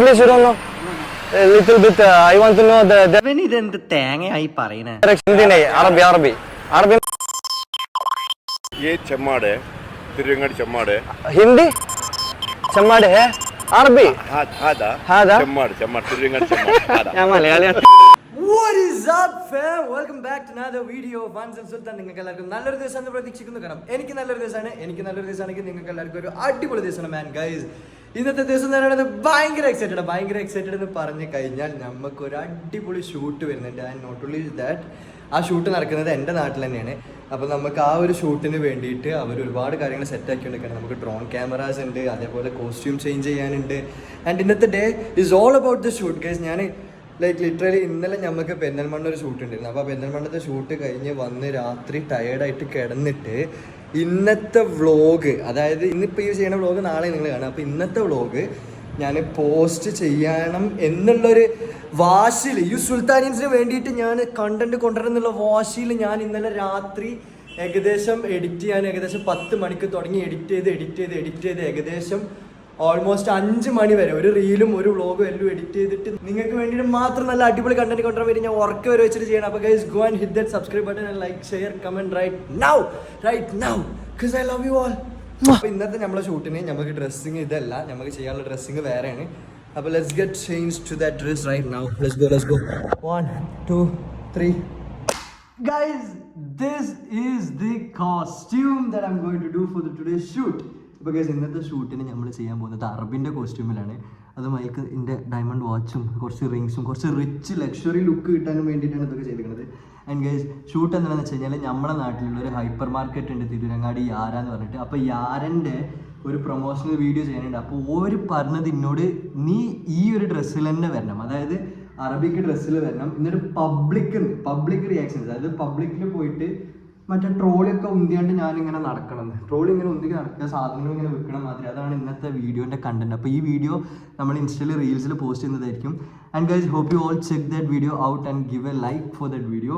English you don't know? A little bit. Uh, I want to know the, the ഇവൻ ഇതെന്ത് തേങ്ങയായി പറയണേ direction. Hindi nahi. Arabi, Arabi. Arabi. ये चम्माड़ है तिरंगड़ चम्माड़ है Hindi. Chammad hai. Arabi. हाँ हादा हादा? चम्माड़ चम्माड़ तिरंगड़ चम्माड़ हादा ഞാൻ മലയാളിയാണ് What is up, fam? Welcome back to another video of Vans and Sultan. നിങ്ങൾക്ക് എല്ലാവർക്കും നല്ലൊരു ദിവസം എന്ന് പ്രതീക്ഷിക്കുന്നു കാരണം എനിക്ക് നല്ലൊരു ദിവസമാണ് എനിക്ക് നല്ലൊരു ദിവസമാണെങ്കിൽ നിങ്ങൾക്ക് എല്ലാവർക്കും ഒരു അടിപൊളി ദിവസമാണ് മാൻ ഗൈസ് ഇന്നത്തെ ദിവസം തന്നെയാണ് ഭയങ്കര എക്സൈറ്റഡ് ഭയങ്കര എക്സൈറ്റഡ് എന്ന് പറഞ്ഞു കഴിഞ്ഞാൽ നമുക്ക് ഒരു അടിപൊളി ഷൂട്ട് വരുന്നുണ്ട്. ആൻഡ് നോട്ട് ഓൺലി ദാറ്റ് ആ ഷൂട്ട് നടക്കുന്നത് എന്റെ നാട്ടിൽ തന്നെയാണ്. അപ്പോൾ നമുക്ക് ആ ഒരു ഷൂട്ടിന് വേണ്ടിയിട്ട് അവർ ഒരുപാട് കാര്യങ്ങൾ സെറ്റ് ആക്കിക്കൊണ്ടിരിക്കുകയാണ്. നമുക്ക് ഡ്രോൺ ക്യാമറാസ് ഉണ്ട് അതേപോലെ കോസ്റ്റ്യൂം ചേഞ്ച് ചെയ്യാനുണ്ട്. ആൻഡ് ഇന്നത്തെ day is all about the shoot case ഞാൻ ലൈക്ക് ലിറ്ററലി ഇന്നലെ നമുക്ക് പെരിന്തൽമണ്ണ ഒരു ഷൂട്ട് ഉണ്ടായിരുന്നു. അപ്പോൾ പെന്നൽമണ്ണത്തെ ഷൂട്ട് കഴിഞ്ഞ് വന്ന് രാത്രി ടയേർഡായിട്ട് കിടന്നിട്ട് ഇന്നത്തെ വ്ളോഗ് അതായത് ഇന്നിപ്പോൾ ഈ ചെയ്യുന്ന വ്ളോഗ് നാളെ നിങ്ങൾ കാണാം അപ്പോൾ ഇന്നത്തെ വ്ളോഗ് ഞാൻ പോസ്റ്റ് ചെയ്യണം എന്നുള്ളൊരു വാശിയിൽ ഈ സുൽത്താനിയൻസിന് വേണ്ടിയിട്ട് ഞാൻ കണ്ടന്റ് കൊണ്ടുവരണം എന്നുള്ള വാശിയിൽ ഞാൻ ഇന്നലെ രാത്രി ഏകദേശം എഡിറ്റ് ചെയ്യാൻ ഏകദേശം പത്ത് മണിക്ക് തുടങ്ങി എഡിറ്റ് ചെയ്ത് എഡിറ്റ് ചെയ്ത് എഡിറ്റ് ചെയ്ത് ഏകദേശം ഓൾമോസ്റ്റ് അഞ്ച് മണി വരെ ഒരു റീലും ഒരു വ്ളോഗും എല്ലാം എഡിറ്റ് ചെയ്തിട്ട് നിങ്ങൾക്ക് വേണ്ടിയിട്ട് മാത്രം നല്ല അടിപൊളി കണ്ടന്റ് കൊണ്ടുവരാൻ വേണ്ടി ഞാൻ ഉറക്കെ വരെ വെച്ചിട്ട് ചെയ്യണം. അപ്പോൾ guys go and hit that subscribe button and like share comment right now right now because I love you all അപ്പോൾ ഇന്നത്തെ നമ്മളെ ഷൂട്ടിന് നമുക്ക് ഡ്രസ്സിങ് ഇതല്ല നമുക്ക് ചെയ്യാനുള്ള ഡ്രസ്സിങ് വേറെയാണ്. അപ്പോൾ let's get change to that dress right now let's go let's go one two three Guys, this is the costume that I'm going to do for the today's shoot. ഇപ്പോൾ case ഇന്നത്തെ ഷൂട്ടിന് നമ്മൾ ചെയ്യാൻ പോകുന്നത് അറബിന്റെ കോസ്റ്റ്യൂമിലാണ് അത് mic എന്റെ diamond വാച്ചും കുറച്ച് റിങ്സും കുറച്ച് റിച്ച് ലക്ഷറി ലുക്ക് കിട്ടാനും വേണ്ടിയിട്ടാണ് ഇതൊക്കെ ചെയ്തിരിക്കുന്നത്. ആൻഡ് ഗൈസ് ഷൂട്ട് എന്താണെന്ന് വെച്ച് കഴിഞ്ഞാൽ നമ്മുടെ നാട്ടിലുള്ള ഒരു ഹൈപ്പർ മാർക്കറ്റ് ഉണ്ട് തിരുരങ്ങാടി യാര എന്ന് പറഞ്ഞിട്ട്. അപ്പോൾ യാരന്റെ ഒരു പ്രൊമോഷണൽ വീഡിയോ ചെയ്യാനുണ്ട്. അപ്പോൾ ഓര് പറഞ്ഞത് എന്നോട് നീ ഈ ഒരു ഡ്രസ്സിൽ തന്നെ വരണം. അതായത് അറബിക്ക് ഡ്രസ്സിൽ വരണം. എന്നിട്ട് പബ്ലിക് പബ്ലിക് റിയാക്ഷൻസ് അതായത് പബ്ലിക്കിൽ പോയിട്ട് മറ്റേ ട്രോളിയൊക്കെ ഉന്തിയാണ്ട് ഞാനിങ്ങനെ നടക്കണം ട്രോളി ഇങ്ങനെ ഉന്തി നടക്കുക സാധനങ്ങൾ ഇങ്ങനെ വിൽക്കണ മാതിരി. അതാണ് ഇന്നത്തെ വീഡിയോന്റെ കണ്ടന്റ് അപ്പോൾ ഈ വീഡിയോ നമ്മൾ ഇൻസ്റ്റയിൽ റീൽസിൽ പോസ്റ്റ് ചെയ്യുന്നതായിരിക്കും. And guys hope you all check that video out and give a like for that video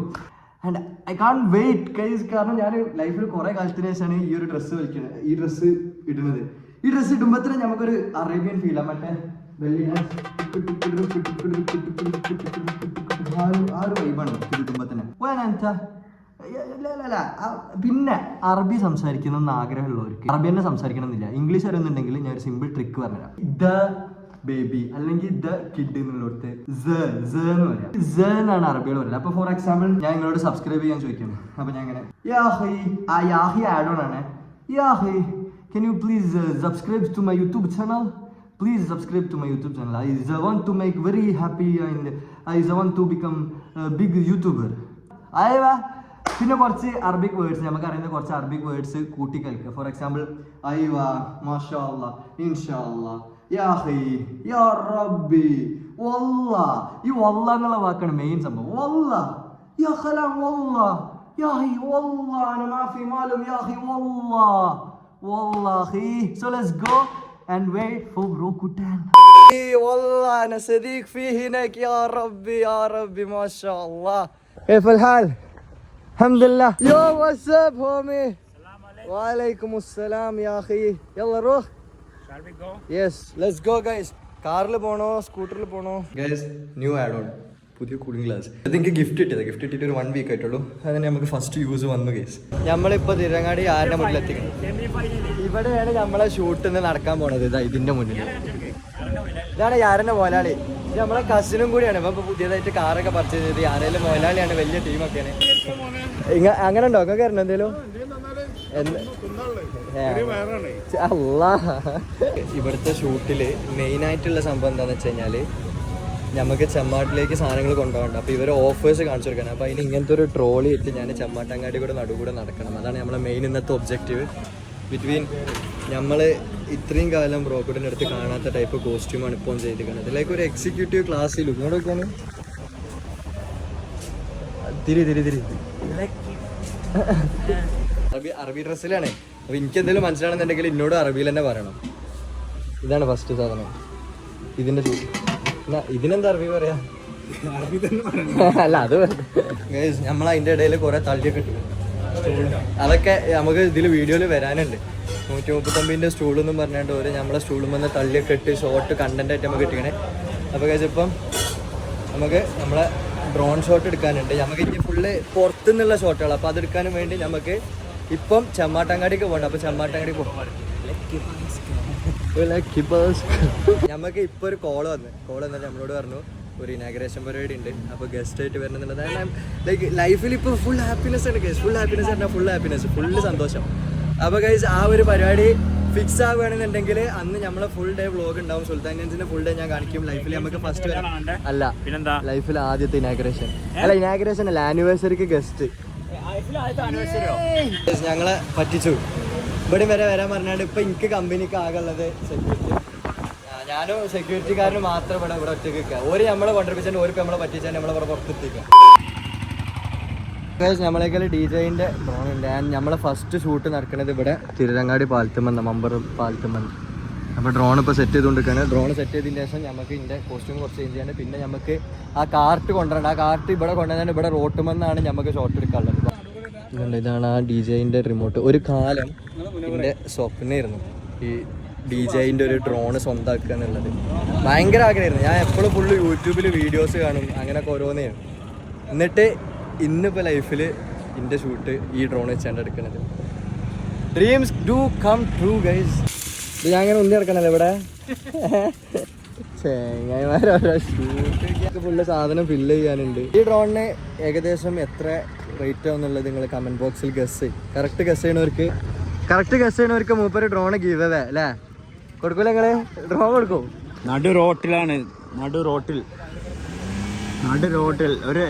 and I can't wait guys കാരണം ഞാൻ ലൈഫിൽ കുറേ കാലത്തിന് ശേഷമാണ് ഈ ഒരു ഡ്രസ്സ് വലിക്കുന്നത് ഈ ഡ്രസ്സ് ഇടുന്നത്. ഈ ഡ്രസ്സ് ഇടുമ്പോൾ തന്നെ നമുക്കൊരു അറേബ്യൻ ഫീലാണ് മറ്റേ വെള്ളി ആ ഒരു- ആ വൈബാണ് ഇടുമ്പോൾ തന്നെ. പിന്നെ അറബി സംസാരിക്കണം എന്ന് ആഗ്രഹമുള്ളവർക്ക് അറബി തന്നെ സംസാരിക്കണം എന്നില്ല ഇംഗ്ലീഷ് അറിയുന്നുണ്ടെങ്കിൽ ഞാൻ ഒരു സിമ്പിൾ ട്രിക്ക് പറഞ്ഞുതരാം. ദ ബേബി അല്ലെങ്കിൽ ദ കിഡ് എന്നുള്ളടത്ത് സ എന്നാണ് അറബികൾ പറയുന്നത്. അപ്പൊ ഫോർ എക്സാമ്പിൾ ഞാൻ നിങ്ങളോട് സബ്സ്ക്രൈബ് ചെയ്യാൻ ചോദിക്കുന്നു. അപ്പൊ ഞാൻ ഇങ്ങനെ യാഹി ആ ആഡ് ഓൺ ആണ്. യാഹി can you please uh, to my YouTube channel please subscribe to my youtube channel. I want to make very happy and i want to become a big youtuber. അയവാ പിന്നെ കുറച്ച് അറബിക് വേർഡ്സ് നമുക്ക് അറിയുന്ന കുറച്ച് Arabic words കൂട്ടി കേൾക്കുക for example അയ്വ മാഷാ ഇൻഷാ യാഹി യാ റബ്ബി വല്ല ഈ വല്ല എന്നുള്ള വാക്കാണ് മെയിൻ സംഭവം വല്ല യാ ഖലാം വല്ല യാഹി വല്ല അന മാഫി മാലും യാഹി വല്ല വല്ലാഹി so let's go and wait for bro Kutan. والله انا صديق في هناك يا ربي يا ربي ما شاء الله كيف الحال؟ الحمد لله يو واتساب هومي وعليكم السلام يا اخي يلا روح yes let's go guys കാറിൽ പോണോ സ്കൂട്ടറിൽ പോണോ ഗൈസ് ന്യൂ ആഡ് ഓൺ പുതിയ കൂളിംഗ് ഗ്ലാസ് അത് എനിക്ക് ഗിഫ്റ്റ് കിട്ടിയത് ഗിഫ്റ്റ് കിട്ടിയിട്ട് ഒരു വൺ വീക്ക് ആയിട്ടുള്ളൂ അതിന് നമുക്ക് ഫസ്റ്റ് യൂസ് വന്നു ഗൈസ് നമ്മളിപ്പോൾ തിരങ്ങാടി ആരുടെ മുന്നിലെത്തിക്കണം ഇവിടെയാണ് നമ്മളെ ഷൂട്ടിൽ നടക്കാൻ പോണത് ഇതാ ഇതിന്റെ മുന്നിൽ ഇതാണ് യാരന്റെ മോലാളി ഇത് നമ്മളെ കസിനും കൂടിയാണ്. ഇപ്പൊ പുതിയതായിട്ട് കാറൊക്കെ പർച്ചേസ് ചെയ്ത് ആരെങ്കിലും മോലാളിയാണ് വലിയ ടീമൊക്കെയാണ് ഇങ്ങ- അങ്ങനെ ഉണ്ടോ? ഒക്കെ കയറണം എന്തേലും. ഇവിടുത്തെ ഷൂട്ടിൽ മെയിൻ ആയിട്ടുള്ള സംഭവം എന്താന്ന് വെച്ച് കഴിഞ്ഞാൽ നമുക്ക് ചെമ്മാട്ടിലേക്ക് സാധനങ്ങൾ കൊണ്ടുപോകണ്ട. അപ്പോൾ ഇവർ ഓഫേഴ്സ് കാണിച്ചു കൊടുക്കണം. അപ്പോൾ അതിന് ഇങ്ങനത്തെ ഒരു ട്രോളി ഇട്ട് ഞാൻ ചെമ്മാട്ടങ്ങാടി കൂടെ നടുകൂടെ നടക്കണം. അതാണ് നമ്മളെ മെയിൻ ഇന്നത്തെ ഒബ്ജക്റ്റീവ് ബിറ്റ്വീൻ നമ്മൾ ഇത്രയും കാലം ബ്രോക്കഡിന്റെ അടുത്ത് കാണാത്ത ടൈപ്പ് കോസ്റ്റ്യൂമാണ് ഇപ്പോൾ ചെയ്തിരിക്കുന്നത്. ലൈക്ക് ഒരു എക്സിക്യൂട്ടീവ് ക്ലാസ് ഇങ്ങോട്ട് ഇങ്ങോട്ടൊക്കെയാണ് തിരി തിരി തിരി. അറബി അറബി ഡ്രസ്സിലാണ് അപ്പോൾ എനിക്ക് എന്തെങ്കിലും മനസ്സിലാണെന്നുണ്ടെങ്കിൽ ഇന്നോട് അറബിയിൽ തന്നെ പറയണം. ഇതാണ് ഫസ്റ്റ് സാധനം. ഇതിന്റെ ചൂട് എന്നാ, ഇതിനെന്താ അറബി പറയാ? അല്ല അത് നമ്മൾ അതിന്റെ ഇടയിൽ കുറെ തള്ളിയൊക്കെ ഇട്ടു അതൊക്കെ നമുക്ക് ഇതിൽ വീഡിയോയിൽ വരാനുണ്ട്. നൂറ്റി മുപ്പത്തൊമ്പതിന്റെ സ്റ്റൂളെന്നും പറഞ്ഞുകൊണ്ട് ഒരു നമ്മളെ സ്റ്റൂളിൽ വന്ന് തള്ളി ഇട്ട് ഷോട്ട് കണ്ടന്റ് ആയിട്ട് നമുക്ക് കിട്ടിക്കണേ അപ്പോൾ കഴിച്ചപ്പം നമുക്ക് നമ്മളെ ഡ്രോൺ ഷോട്ട് എടുക്കാനുണ്ട്. നമുക്ക് ഇനി ഫുള്ള് പുറത്തുനിന്നുള്ള ഷോട്ടുകൾ അപ്പോൾ അതെടുക്കാനും വേണ്ടി നമുക്ക് ഇപ്പം ചെമ്മാട്ടങ്ങാടിക്ക് പോകണം അപ്പോൾ ചെമ്മാട്ടങ്ങാടി പോകും നമുക്ക് ഇപ്പൊ ഒരു കോൾ വന്ന്. കോൾ വന്നിട്ട് നമ്മളോട് പറഞ്ഞു ഒരു ഇനാഗ്രേഷൻ പരിപാടി ഉണ്ട്. അപ്പൊ ഗസ്റ്റ് ആയിട്ട് വരുന്നുണ്ട് ലൈക്ക് ലൈഫിൽ ഇപ്പൊ ഫുൾ ഹാപ്പിനെസ് ആണ് ഗൈസ് ഫുൾ ഹാപ്പിനെസ് ആണ് ഫുൾ ഹാപ്പിനെസ് ഫുള്ള് സന്തോഷം. അപ്പോൾ ഗൈസ് ആ ഒരു പരിപാടി ഫിക്സ് ആവുകയാണെന്നുണ്ടെങ്കിൽ അന്ന് നമ്മളെ ഫുൾ ഡേ വ്ലോഗ് ഉണ്ടാവും. സുൽത്താൻ ഗഞ്ചിന്റെ ഫുൾ ഡേ ഞാൻ കാണിക്കും. ലൈഫിൽ നമുക്ക് ഫസ്റ്റ് അല്ല പിന്നെന്താ? ലൈഫിൽ ആദ്യത്തെ ഇനാഗ്രേഷൻ അല്ല ഇനാഗ്രേഷൻ അല്ല ആനിവേഴ്സറിക്ക് ഗസ്റ്റ് ഞങ്ങളെ പറ്റിച്ചു. ഇവിടെ വരെ വരാൻ പറഞ്ഞാണ്ട് ഇപ്പൊ എനിക്ക് കമ്പനിക്ക് ആകെ ഉള്ളത് സെക്യൂരിറ്റി ഞാനും സെക്യൂരിറ്റിക്കാരന് മാത്രം ഇവിടെ ഇവിടെ ഒറ്റയ്ക്ക് നിൽക്കുക. ഒരു നമ്മളെ കൊണ്ടിരിപ്പിച്ചാൽ ഒരു നമ്മളെ പറ്റിച്ചാൽ നമ്മളെ ഇവിടെ പുറത്തെത്തിക്കുക നമ്മളേക്കാൾ ഡി ജെയിന്റെ ഉണ്ട്. നമ്മളെ ഫസ്റ്റ് ഷൂട്ട് നടക്കുന്നത് ഇവിടെ തിരുരങ്ങാടി പാലത്തുമെന്ന് മമ്പർ പാലത്തുമെന്ന് അപ്പോൾ ഡ്രോൺ ഇപ്പോൾ സെറ്റ് ചെയ്തുകൊണ്ടിരിക്കുകയാണ്. ഡ്രോൺ സെറ്റ് ചെയ്തതിന് ശേഷം നമുക്ക് ഇതിന്റെ കോസ്റ്റ്യൂം കുറച്ച് ചേഞ്ച് ചെയ്യാണ്ട് പിന്നെ നമുക്ക് ആ കാർട്ട് കൊണ്ടുവരണം ആ കാർട്ട് ഇവിടെ കൊണ്ടുവന്നാൽ ഇവിടെ റോട്ടുമെന്നാണ് നമുക്ക് ഷോട്ട് എടുക്കാനുള്ളത്. ഇതാണ് ആ ഡി ജെയിന്റെ റിമോട്ട് ഒരു കാലം എന്റെ സ്വപ്നമായിരുന്നു ഈ ഡി ജെയിന്റെ ഒരു ഡ്രോണ് സ്വന്തമാക്കുക എന്നുള്ളത് ഭയങ്കര ആഗ്രഹമായിരുന്നു. ഞാൻ എപ്പോഴും ഫുള്ള് യൂട്യൂബിൽ വീഡിയോസ് കാണും. അങ്ങനെയൊക്കെ ഓരോന്നേ. എന്നിട്ട് ഇന്നിപ്പോൾ ലൈഫിൽ എന്റെ ഷൂട്ട് ഈ ഡ്രോൺ വെച്ചാണ്ട് എടുക്കുന്നത്. Dreams do come true guys ഞാൻ അങ്ങനെ ഉന്തി നടക്കണല്ലോ ഇവിടെ? ഷൂട്ട് ഫുള്ള് സാധനം ഫില്ല് ചെയ്യാനുണ്ട്. ഈ ഡ്രോണിന് ഏകദേശം എത്ര റേറ്റ് ആവുന്നുള്ളത് നിങ്ങൾ കമന്റ് ബോക്സിൽ ഗസ് കറക്റ്റ് ഗസ് ചെയ്യണവർക്ക് കറക്റ്റ് ഗസ് ചെയ്യണവർക്ക് മൂപ്പര് ഡ്രോണ് ഗീവ് അല്ലേ? കൊടുക്കൂല നിങ്ങൾ? ഡ്രോ കൊടുക്കും. നടു റോട്ടിലാണ്. നടു റോട്ടിൽ. നടു റോട്ടിൽ. ഒരു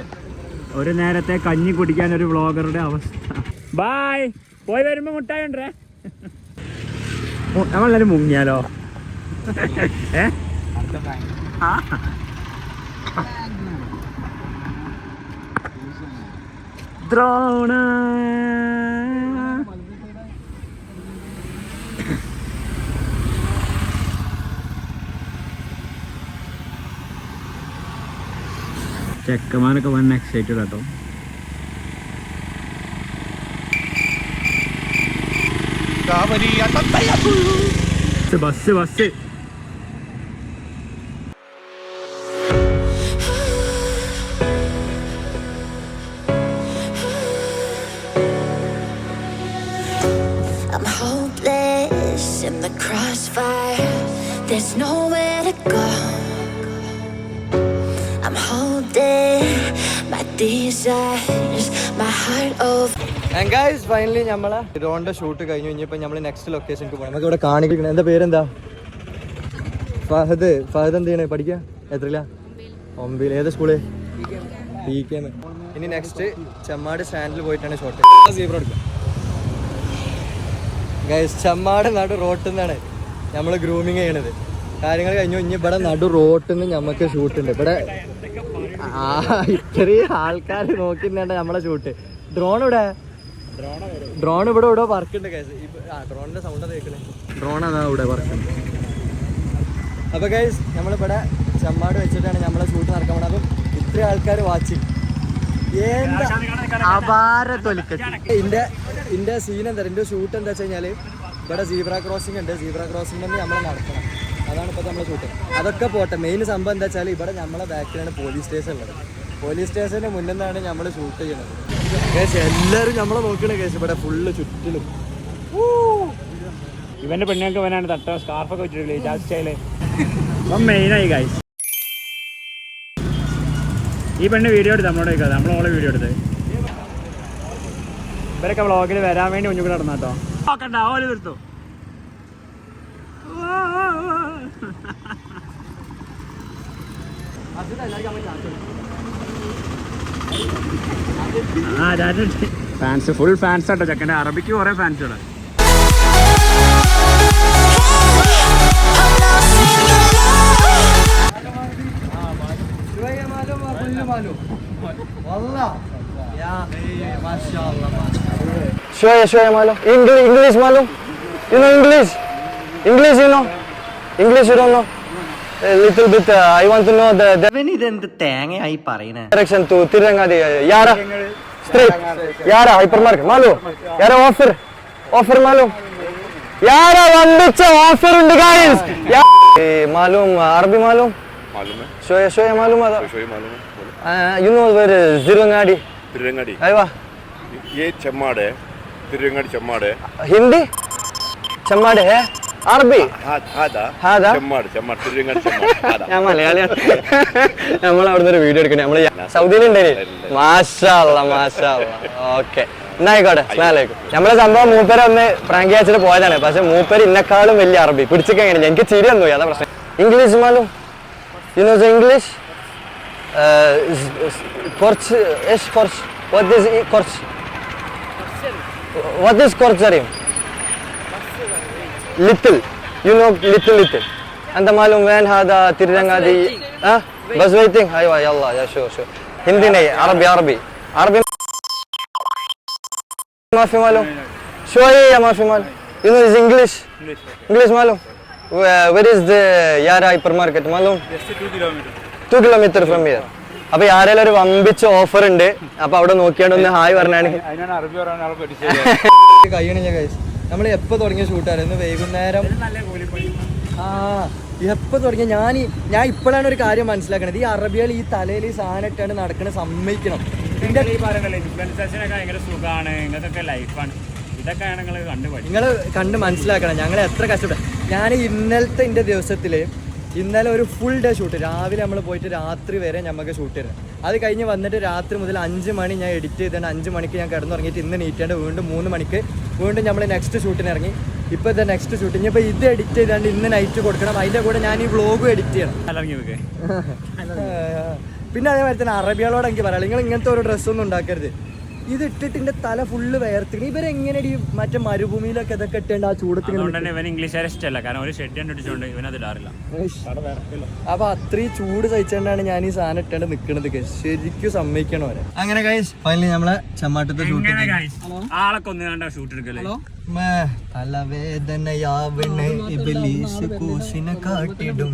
ഒരു നേരത്തെ കഞ്ഞി കുടിക്കാൻ ഒരു വ്ളോഗറുടെ അവസ്ഥ. ബായ്. പോയി വരുമ്പോ മുട്ടായി ഉണ്ടേ? നമ്മളെല്ലാരും മുങ്ങിയാലോ? ഏ. ദ്രോണ. ചെക്കന്മാരൊക്കെ വൺ എക്സൈറ്റഡ് കേട്ടോ ബസ് ബസ്. ഫൈനലി നമ്മളെ ഡ്രോണിന്റെ ഷൂട്ട് കഴിഞ്ഞു. ഇനിയിപ്പോൾ നമ്മൾ നെക്സ്റ്റ് ലൊക്കേഷനിലേക്ക് പോകണം നമുക്ക് ഇവിടെ കാണിക്കണം. എന്താ പേരെന്താ? ഫഹദ്. ഫഹദ് എന്ത് ചെയ്യണേ പഠിക്കുക എത്രയില്ല ഒമ്പതിൽ ഏത് സ്കൂൾ പി കെ ഇനി നെക്സ്റ്റ് ചെമ്മാട് സ്റ്റാൻഡിൽ പോയിട്ടാണ് ഷോട്ട് ഗൈസ് ചെമ്മാട് നടു റോട്ടിൽ നിന്നാണ് നമ്മൾ ഗ്രൂമിങ് ചെയ്യണത്. കാര്യങ്ങൾ കഴിഞ്ഞു. ഇനി ഇവിടെ നടു റോട്ടിൽ നിന്ന് നമുക്ക് ഷൂട്ടുണ്ട് ഇവിടെ ആ ഇത്രയും ആൾക്കാർ നോക്കുന്നുണ്ട് നമ്മളെ ഷൂട്ട് ഡ്രോൺ ഇവിടെ? ഡ്രോൺ ഇവിടെ ഇവിടെ ആ ഡ്രോണിന്റെ സൗണ്ട് കേൾക്കണേ. ഡ്രോൺ അതാ ഇവിടെ വർക്ക് ഉണ്ട് അപ്പൊ ഗൈസ് നമ്മളിവിടെ ചെമ്മാട് വെച്ചിട്ടാണ് നമ്മളെ ഷൂട്ട് നടക്കാൻ പോകുന്നത് അപ്പം ഇത്രയും ആൾക്കാർ വാച്ച് അപാര തൊലിക്കട്ടി. ഇന്റെ ഇന്റെ സീൻ എന്താ? എന്റെ ഷൂട്ട് എന്താ വെച്ച് കഴിഞ്ഞാൽ ഇവിടെ സീബ്ര ക്രോസിംഗ് ഉണ്ട്. സീബ്ര ക്രോസിംഗ് നമ്മൾ നടക്കണം അതാണ് ഇപ്പോൾ നമ്മളെ ഷൂട്ട് അതൊക്കെ പോട്ടെ. മെയിൻ സംഭവം എന്താ വെച്ചാൽ ഇവിടെ നമ്മളെ ബാക്കിലാണ് പോലീസ് സ്റ്റേഷൻ ഉള്ളത്. പോലീസ് സ്റ്റേഷന് മുന്നിൽ നിന്നാണ് നമ്മൾ ഷൂട്ട് ചെയ്യുന്നത് കേസ് എല്ലാവരും നമ്മളെ നോക്കണ കേസ്. ഇവിടെ ഫുള്ള് ചുറ്റിലും. ഇവന്റെ പെണ്ണുങ്ങൾക്ക് ഇവനാണ് തട്ട സ്കാർഫൊക്കെ വെച്ചിട്ടില്ലേ? ജാസ് അപ്പം മെയിനായി ഗൈസ് ഈ പെണ്ണ് വീഡിയോ എടുത്ത് നമ്മളോട് ചോദിക്കാതെ നമ്മളോളെ വീഡിയോ എടുത്ത്. ഇവരൊക്കെ വ്ളോഗിൽ വരാൻ വേണ്ടി മുന്നിൽ കൂടെ നടന്ന കേട്ടോ നോക്കണ്ട ഓൽ തീർത്തു ആ ഫാൻസ് ഫുൾ ഫാൻസ് ഉണ്ട് ചെക്കന്റെ. അറബിക്ക് കുറേ ഫാൻസ് ഉണ്ട് English English English English English ഇരുന്നോ A little bit, uh, I want to know the, the ഇതെന്ത് തേങ്ങയായി പറയണേ direction to Tirangadi. Yara, straight. Yara, hypermarket. Malu. Yara, offer. Offer malu. यारा വമ്പിച്ച ഓഫർ ഉണ്ട് guys या- ए, मालूम अरबी मालूम मालूम है शोया शोया मालूम है कोई शोई मालूम है बोलो यू नो वेर जिरंगाड़ी तिरंगाड़ी अयवा ये चम्माड़ है तिरंगाड़ी चम्माड़ है हिंदी चम्माड़ है അറബി? നമ്മൾ അവിടുന്ന് ഒരു വീഡിയോ എടുക്കണേ നമ്മൾ സൗദിയിലുണ്ടേ മാഷാള്ള മാഷാള്ള ഓക്കെ. എന്നായിക്കോട്ടെ നമ്മളെ സംഭവം മൂപ്പര് ഒന്ന് ഫ്രാങ്കി അച്ഛന് പോയതാണ്. പക്ഷെ മൂപ്പര് ഇന്നെക്കാളും വലിയ അറബി. പിടിച്ചൊക്കെ എനിക്ക് ചിരി ഒന്നും അതാ പ്രശ്നം. ഇംഗ്ലീഷ് മാലും യുനോസ് ഇംഗ്ലീഷ് കുറച്ച് കുറച്ച്. കുറച്ച്? കുറച്ച് കുറച്ചറിയും? little you know little little انت معلوم وين هذا ترينغا دي ها بس ويتنج ايوه يلا يا شو شو هندي नहीं عربي عربي عربي ما في معلوم شويه ما في معلوم you know is english english معلوم Where- where is the yara hypermarket معلوم two kilometre from here അപ്പൊ ആരെങ്കിലും ഒരു വമ്പിച്ച ഓഫർ ഉണ്ട് അപ്പൊ അവിടെ നോക്കിയാണ്ട് ഒന്ന് ഹായ് പറഞ്ഞാണ് നമ്മൾ എപ്പോൾ തുടങ്ങിയ ഷൂട്ടായിരുന്നു വൈകുന്നേരം ആ എപ്പോൾ തുടങ്ങിയ ഞാൻ ഞാൻ ഇപ്പോഴാണ് ഒരു കാര്യം മനസ്സിലാക്കണത്. ഈ അറബികൾ ഈ തലയിൽ ഈ സാധനം ഇട്ടാണ്ട് നടക്കണ സമ്മതിക്കണം. നിങ്ങൾ കണ്ട് മനസ്സിലാക്കണം. ഞങ്ങൾ എത്ര കഷ്ടപ്പെട്ടു ഞാൻ ഇന്നലത്തെ എന്റെ ദിവസത്തിൽ ഇന്നലെ ഒരു ഫുൾ ഡേ ഷൂട്ട് രാവിലെ നമ്മൾ പോയിട്ട് രാത്രി വരെ നമുക്ക് ഷൂട്ട് ചെയ്യണം അത് കഴിഞ്ഞ് വന്നിട്ട് രാത്രി മുതൽ അഞ്ച് മണി ഞാൻ എഡിറ്റ് ചെയ്തിട്ട് അഞ്ച് മണിക്ക് ഞാൻ കിടന്നുറങ്ങിയിട്ട് ഇന്ന് നീറ്റാണ്ട് വീണ്ടും മൂന്ന് മണിക്ക് വീണ്ടും നമ്മൾ നെക്സ്റ്റ് ഷൂട്ടിന് ഇറങ്ങി. ഇപ്പോൾ ഇത് നെക്സ്റ്റ് ഷൂട്ട് ഇനിയിപ്പോൾ ഇത് എഡിറ്റ് ചെയ്താണ്ട് ഇന്ന് നൈറ്റ് കൊടുക്കണം. അതിന്റെ കൂടെ ഞാൻ ഈ വ്ളോഗും എഡിറ്റ് ചെയ്യണം. പിന്നെ അതേമാതിരി തന്നെ അറബികളോട് എനിക്ക് പറയാം നിങ്ങൾ ഇങ്ങനത്തെ ഒരു ഡ്രസ്സൊന്നും ഉണ്ടാക്കരുത്. ഇത് ഇട്ടിട്ട് എന്റെ തല ഫുള്ള് വേർത്തിക്കണം ഇവരെങ്ങനെ ഈ മറ്റേ മരുഭൂമിയിലൊക്കെ ഇതൊക്കെ ഇട്ടേണ്ട ആ അതുകൊണ്ട് തന്നെ ഇവൻ ഇംഗ്ലീഷുകാരെ ഇഷ്ടമല്ല. കാരണം ഒരു ഷെഡ് ഇടാറില്ല അപ്പൊ അത്രയും ചൂട് സഹിച്ചുകൊണ്ടാണ് ഞാൻ ഈ സാധനം ഇട്ടേണ്ട നിക്കണത് ശരിക്കും സമ്മതിക്കണോ അങ്ങനെ ഫൈനലി നമ്മളെ ചമ്മാട്ടത്തെ guys? ആളെ കൊന്നുകാണ്ട ഷൂട്ട് എടുക്കല്ലേ തലവേദനയാവണ്. ഇബിലീസ് കൂസിനെ കാട്ടിടും.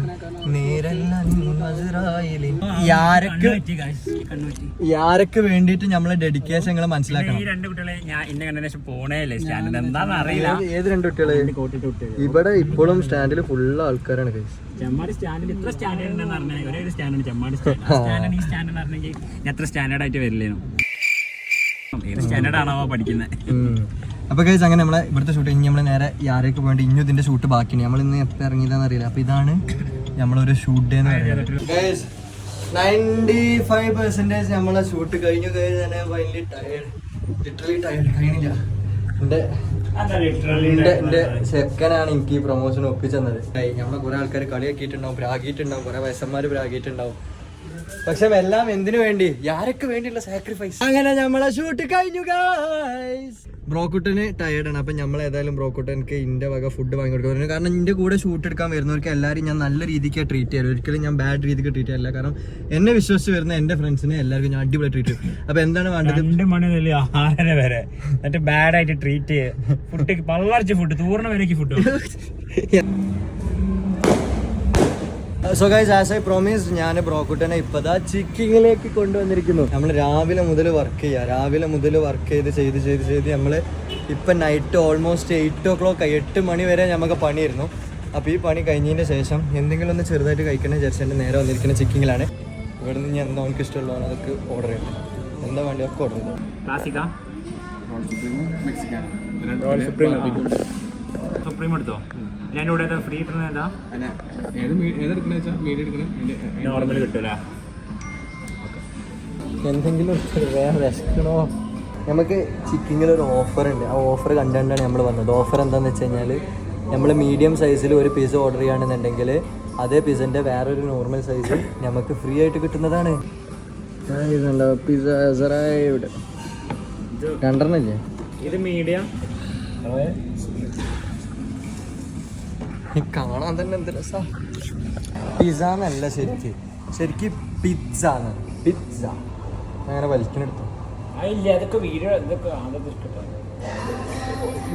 യാരക്ക് യാരക്ക് വേണ്ടിയിട്ട് നമ്മളെ ഡെഡിക്കേഷൻ നിങ്ങൾ മനസ്സിലാക്കണം. ഏത് രണ്ട് കുട്ടികളെ? ഇവിടെ ഇപ്പോഴും സ്റ്റാൻഡിൽ ഫുള്ള് ആൾക്കാരാണ് കൈസ് ചെമ്മാടി സ്റ്റാൻഡിൽ ഇത്ര സ്റ്റാൻഡേർഡ് ഒരേ ഒരു സ്റ്റാൻഡാണ് ചെമ്മാടി സ്റ്റാൻഡ്. ഈ സ്റ്റാൻഡാണ് പറഞ്ഞെങ്കിൽ ഞാൻ എത്ര സ്റ്റാൻഡേർഡ് ആയിട്ട് വരില്ലേനു. ഏത് സ്റ്റാൻഡേർഡ് ആണോ പഠിക്കുന്നത് അപ്പൊ കഴിച്ച് അങ്ങനെ നമ്മളെ ഇവിടുത്തെ ഷൂട്ട് ഇനി നമ്മൾ നേരെ യാരേക്ക് പോയിട്ട് ഇനി ഇതിന്റെ ഷൂട്ട് ബാക്കിയാണ്. നമ്മൾ ഇന്ന് എത്ര ഇറങ്ങിയതാന്ന് അറിയില്ല. അപ്പൊ ഇതാണ് നമ്മളൊരു ഷൂട്ട് ഡേ എന്ന് പറയുന്നത്. നയന്റി ഫൈവ് പെർസെന്റേജ് നമ്മളെ ഷൂട്ട് കഴിഞ്ഞു കഴിഞ്ഞാൽ ഭയങ്കര ടയർഡ് ലിറ്ററലി ടയർഡ് കഴിഞ്ഞില്ല എന്റെ എന്റെ എന്റെ ചെക്കനാണ് എനിക്ക് ഈ പ്രൊമോഷൻ ഒപ്പിച്ചെന്നത്. നമ്മളെ കുറെ ആൾക്കാർ കളിയാക്കിയിട്ടുണ്ടാവും പ്രാഗിയിട്ടുണ്ടാവും കുറെ വയസ്സന്മാര് പ്രാഗിയിട്ടുണ്ടാവും. പക്ഷെ എല്ലാം എന്തിനു വേണ്ടി? ആരൊക്കെ വേണ്ടിയുള്ള സാക്രിഫൈസ് അങ്ങനെ നമ്മളെ ഷൂട്ട് കഴിഞ്ഞു ഗൈസ് ബ്രോക്കുട്ടന് ആണ്. അപ്പൊ നമ്മൾ ഏതായാലും ബ്രോക്കുട്ടനക്ക് ഇന്റെ വക ഫുഡ് വാങ്ങി കൊടുക്കുന്നു കാരണം ഇന്റെ കൂടെ ഷൂട്ട് എടുക്കാൻ വരുന്നവർക്ക് എല്ലാവരും ഞാൻ നല്ല രീതിക്ക് ട്രീറ്റ് ചെയ്യാറ്. ഒരിക്കലും ഞാൻ ബാഡ് രീതിക്ക് ട്രീറ്റ് ചെയ്യില്ല കാരണം എന്നെ വിശ്വസിച്ച് വരുന്ന എന്റെ ഫ്രണ്ട്സിനെ എല്ലാവർക്കും ഞാൻ അടിപൊളി ട്രീറ്റ് ചെയ്യും. അപ്പൊ എന്താണ് വേണ്ടത്? രണ്ട് മണി മുതൽ ആറര വരെ. എന്നിട്ട് ബാഡായിട്ട് ട്രീറ്റ് ചെയ്യുക ഫുഡ് പള്ളർച്ച ഫുഡ് തൂർണ വരേക്ക് food so guys as I promise ഞാൻ ബ്രോക്കുട്ടനെ ഇപ്പതാ ചിക്കിങ്ങിലേക്ക് കൊണ്ടുവന്നിരിക്കുന്നു. നമ്മൾ രാവിലെ മുതൽ വർക്ക് ചെയ്യുക. രാവിലെ മുതൽ വർക്ക് ചെയ്ത് ചെയ്ത് ചെയ്ത് ചെയ്ത് നമ്മൾ ഇപ്പം night almost eight o'clock എട്ട് മണി വരെ നമുക്ക് പണിയായിരുന്നു. അപ്പോൾ ഈ പണി കഴിഞ്ഞതിന് ശേഷം എന്തെങ്കിലും ഒന്ന് ചെറുതായിട്ട് കഴിക്കണ വിചാരിച്ചിട്ട് നേരെ വന്നിരിക്കുന്ന ചിക്കിങ്ങിലാണ്. ഇവിടെ നിന്ന് ഞാൻ എന്താ നമുക്ക് ഇഷ്ടമുള്ളതാണ് അതൊക്കെ ഓർഡർ ചെയ്യണം എന്താ വേണ്ടി ഒക്കെ ഓർഡർ ചെയ്തു. ക്ലാസിക്കാ സുപ്രീം എടുത്തോ? ഞാൻ ഇവിടെ ഫ്രീ കിട്ടുന്ന ഏതാ നോർമൽ കിട്ടൂല എന്തെങ്കിലും വേറെ വിശക്കണോ? നമുക്ക് ചിക്കിങ്ങിൽ ഒരു ഓഫർ ഉണ്ട്. ആ ഓഫർ കണ്ടുകൊണ്ടാണ് നമ്മൾ വന്നത്. ഓഫർ എന്താണെന്ന് വെച്ച് കഴിഞ്ഞാൽ നമ്മൾ മീഡിയം സൈസിൽ ഒരു പീസ് ഓർഡർ ചെയ്യുകയാണെന്നുണ്ടെങ്കിൽ അതേ പിസ്സന്റെ വേറൊരു നോർമൽ സൈസ് നമുക്ക് ഫ്രീ ആയിട്ട് കിട്ടുന്നതാണ്. പിസ്സ രണ്ടെണ്ണല്ലേ ഇത് മീഡിയം കാണാൻ തന്നെ എന്ത് രസാ. പിസ്സ എന്നല്ല ശരിക്ക്. ശരിക്ക് പിസ്സ ആണ് പിസ്സ അങ്ങനെ വലിക്കണെടുത്തു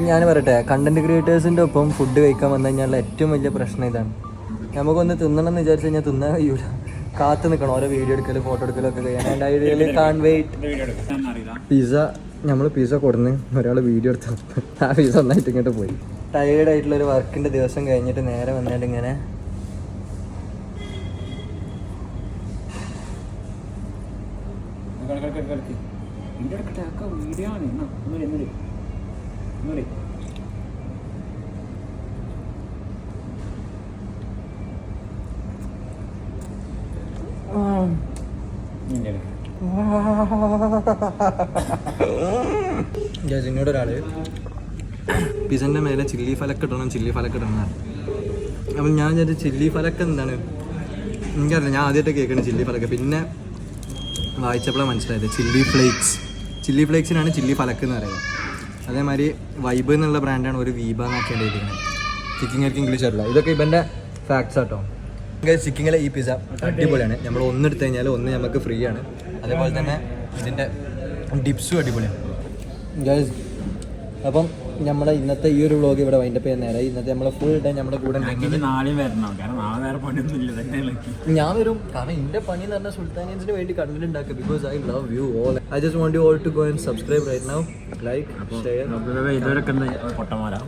ഞാൻ പറയട്ടെ കണ്ടന്റ് ക്രിയേറ്റേഴ്സിന്റെ ഒപ്പം ഫുഡ് കഴിക്കാൻ വന്നു കഴിഞ്ഞാൽ ഏറ്റവും വലിയ പ്രശ്നം ഇതാണ്. നമുക്കൊന്ന് തിന്നണം എന്ന് വിചാരിച്ചു കഴിഞ്ഞാൽ തിന്നാൻ കഴിയൂല. കാത്തു നിൽക്കണം ഓരോ വീഡിയോ എടുക്കലും ഫോട്ടോ എടുക്കലും ഒക്കെ കഴിയാൻ. ഐഡിയയിൽ കാൺ വെയിറ്റ് പിസ്സ നമ്മൾ പിസ്സ കൊടുന്ന് ഒരാൾ വീഡിയോ എടുത്തു ആ പിസ്സ ഒന്നായിട്ട് ഇങ്ങോട്ട് പോയി. ടയേർഡ് ആയിട്ടുള്ള ഒരു വർക്കിന്റെ ദിവസം കഴിഞ്ഞിട്ട് നേരെ വന്നിട്ട് ഇങ്ങനെ ഒരാൾ പിസന്റെ മേലെ ചില്ലി ഫലക്ക് ഇടണം ചില്ലി ഫലക്ക് ഇടണം. അപ്പം ഞാൻ വിചാരിച്ചു ചില്ലി ഫലക്ക് എന്താണ്? എനിക്കറിയില്ല ഞാൻ ആദ്യമായിട്ട് കേൾക്കണം ചില്ലി ഫലക്ക്. പിന്നെ വായിച്ചപ്പോഴാണ് മനസ്സിലായത് ചില്ലി ഫ്ലേക്സ്. ചില്ലി ഫ്ലേക്സിനാണ് ചില്ലി ഫലക്ക് എന്ന് പറയുന്നത്. അതേമാതിരി വൈബ് എന്നുള്ള ബ്രാൻഡാണ് ഒരു വീബ എന്നൊക്കെ എഴുതിയിരിക്കുന്നത്. ചിക്കിങ്ങർക്ക് ഇംഗ്ലീഷ് അറിയില്ല. ഇതൊക്കെ ഇവന്റെ ഫാക്ട്സ് ആട്ടോ. ചിക്കിങ്ങിലെ ഈ പിസ അടിപൊളിയാണ്. നമ്മൾ ഒന്ന് എടുത്തു കഴിഞ്ഞാൽ ഒന്ന് നമുക്ക് ഫ്രീ ആണ്. അതേപോലെ തന്നെ ഇതിന്റെ ഡിപ്സും അടിപൊളിയാണ്. അപ്പം നമ്മുടെ ഇന്നത്തെ ഈ ഒരു വ്ളോഗ് ഇവിടെ വൈൻഡപ്പ് ചെയ്യാൻ നേരം. ഇന്നത്തെ നമ്മൾ ഫുൾ ടൈം നമ്മുടെ കൂടെ ഞാൻ വരും. കാരണം എന്റെ പണി എന്ന് പറഞ്ഞാൽ സുൽത്താനിയൻസിന് വേണ്ടി കണ്ടന്റ് ഉണ്ടാക്കുക. Because I love you all I just want you all to go and subscribe right now like share ഇതുവരൊക്കെ പൊട്ടന്മാരാ.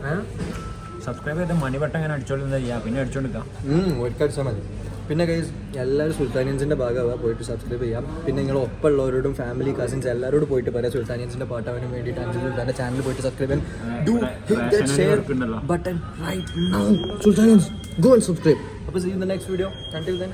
സബ്സ്ക്രൈബ് ചെയ്ത് മണി ബട്ടൺ അങ്ങനെ ചെയ്യാം. പിന്നെ അടിച്ചോണ്ടിരിക്കാം ഒരിക്കടിച്ചാൽ മതി. പിന്നെ ഗൈസ് എല്ലാവരും സുൽത്താനിയൻസിന്റെ ഭാഗമാവുക. പോയിട്ട് സബ്സ്ക്രൈബ് ചെയ്യാം. പിന്നെ നിങ്ങൾ ഒപ്പമുള്ളവരോടും ഫാമിലി കസിൻസ് എല്ലാവരോടും പോയിട്ട് പറയാം. സുൽത്താനിയൻസിന്റെ പാട്ടാവാനും വേണ്ടിയിട്ട് അഞ്ചു സുൽത്താന്റെ ചാനൽ പോയിട്ട് സബ്സ്ക്രൈബ് ചെയ്യാൻ do hit that share button right now Sultanians go and subscribe അപ്പോൾ see in the next video കണ്ടിൽ then